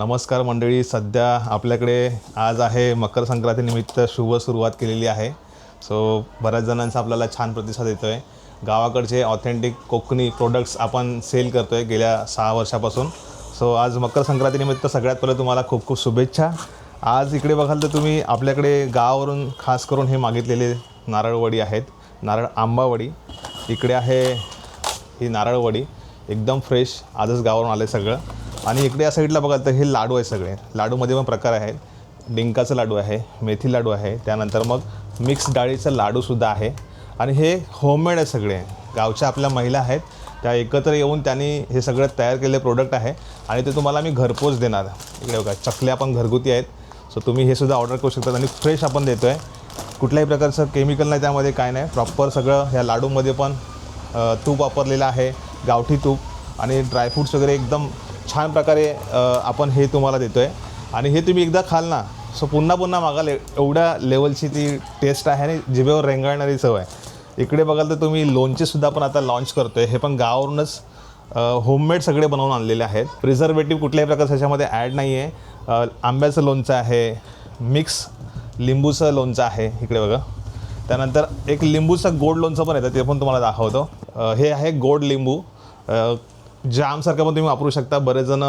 नमस्कार मंडळी सध्या आपल्याकडे आज आहे मकर संक्रांतीनिमित्त शुभ सुरुवात केलेली आहे. सो बऱ्याच जणांचा आपल्याला छान प्रतिसाद येतो आहे गावाकडचे ऑथेंटिक कोकणी प्रोडक्ट्स आपण सेल करतो आहे गेल्या सहा वर्षापासून. सो आज मकर संक्रांतीनिमित्त सगळ्यात पहिलं तुम्हाला खूप खूप शुभेच्छा. आज इकडे बघाल तर तुम्ही आपल्याकडे गावावरून खास करून हे मागितलेले नारळवडी आहेत. नारळ आंबावडी. इकडे आहे ही नारळवडी. एकदम फ्रेश आजच गावावरून आले सगळं. आणि इकडे या साईडला बघाल तर हे लाडू आहे सगळे. लाडूमध्ये पण प्रकार आहेत. डिंकाचं लाडू आहे मेथी लाडू आहे त्यानंतर मग मिक्स डाळीचं लाडूसुद्धा आहे. आणि हे होममेड आहे सगळे. गावच्या आपल्या महिला आहेत त्या एकत्र येऊन त्यांनी हे सगळं तयार केलेले प्रोडक्ट आहे. आणि ते तुम्हाला मी घरपोच देणार. इकडे बघा चकल्या पण घरगुती आहेत. सो तुम्ही हे सुद्धा ऑर्डर करू शकता आणि फ्रेश आपण देतो आहे कुठल्याही प्रकारचं केमिकल नाही त्यामध्ये काय नाही. प्रॉपर सगळं ह्या लाडूमध्ये पण तूप वापरलेलं आहे गावठी तूप आणि ड्रायफ्रूट्स वगैरे एकदम छान प्रकारे आपण हे तुम्हाला देतो आहे आणि हे तुम्ही एकदा खाल ना सो पुन्हा पुन्हा मागाल एवढ्या लेवलची ती टेस्ट आहे आणि जिभेवर रेंगाळणारी चव आहे. इकडे बघाल तर तुम्ही लोणचेसुद्धा पण आता लॉन्च करतो आहे हे पण गावावरूनच होममेड सगळे बनवून आणलेले आहेत. प्रिझर्वेटिव्ह कुठल्याही प्रकारचं ह्याच्यामध्ये ॲड नाही आहे आंब्याचं लोणचं आहे मिक्स लिंबूचं लोणचं आहे इकडे बघा. त्यानंतर एक लिंबूचं गोड लोणचं पण येतं ते पण तुम्हाला दाखवतो. हे आहे गोड लिंबू. जामसारखं पण तुम्ही वापरू शकता. बरेच जण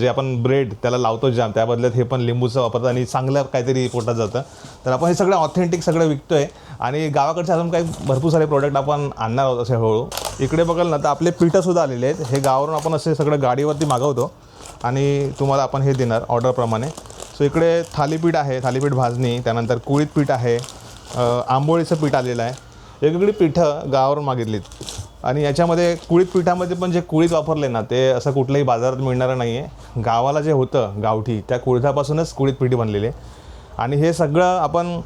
जे आपण ब्रेड त्याला लावतो जाम त्या बदल्यात हे पण लिंबूचं वापरतात आणि चांगलं काहीतरी पोटात जातं. तर आपण हे सगळं ऑथेंटिक सगळं विकतो आहे आणि गावाकडचे अजून काही भरपूर सारे प्रोडक्ट आपण आणणार आहोत असे हळूहळू. इकडे बघाल ना तर आपले पिठंसुद्धा आलेले आहेत. हे गावावरून आपण असे सगळं गाडीवरती मागवतो आणि तुम्हाला आपण हे देणार ऑर्डरप्रमाणे सो इकडे थालीपीठ आहे थालीपीठ भाजणी त्यानंतर कुळीत पीठ आहे आंबोळीचं पीठ आलेलं आहे. वेगवेगळी पिठं गावावरून मागितलीत. आणि याच्यामध्ये कुळीत पिठामध्ये पण जे कुळीत वापरले ना ते असं कुठल्याही बाजारात मिळणारं नाही आहे गावाला जे होतं गावठी त्या कुळीथापासूनच कुळीत पिठी बनलेली आहे. आणि हे सगळं आपण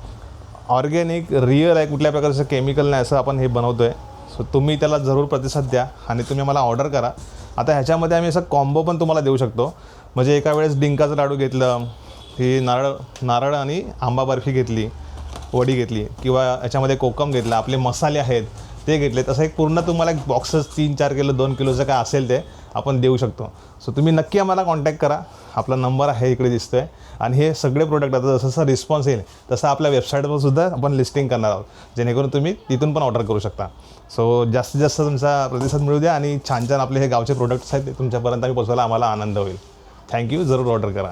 ऑर्गॅनिक रिअल आहे कुठल्या प्रकारचं केमिकल नाही असं आपण हे बनवतो आहे सो तुम्ही त्याला जरूर प्रतिसाद द्या आणि तुम्ही मला ऑर्डर करा. आता ह्याच्यामध्ये आम्ही असं कॉम्बो पण तुम्हाला देऊ शकतो. म्हणजे एका वेळेस डिंकाचं लाडू घेतलं ही नारळ नारळ आणि आंबा बर्फी घेतली वडी घेतली किंवा याच्यामध्ये कोकम घेतला आपले मसाले आहेत ते घेतले तसं एक पूर्ण तुम्हाला एक बॉक्सेस तीन चार किलो दोन किलोचं काय असेल ते आपण देऊ शकतो. सो तुम्ही नक्की आम्हाला कॉन्टॅक्ट करा. आपला नंबर आहे इकडे दिसतो आहे आणि हे सगळे प्रोडक्ट आता जसं जसं रिस्पॉन्स येईल तसं आपल्या वेबसाईटवर सुद्धा आपण लिस्टिंग करणार आहोत. जेणेकरून तुम्ही तिथून पण ऑर्डर करू शकता. सो जास्तीत जास्त तुमचा प्रतिसाद मिळू द्या आणि छान छान आपले हे गावचे प्रोडक्ट्स आहेत ते तुमच्यापर्यंत आम्ही पोचवायला आम्हाला आनंद होईल. थँक्यू जरूर ऑर्डर करा.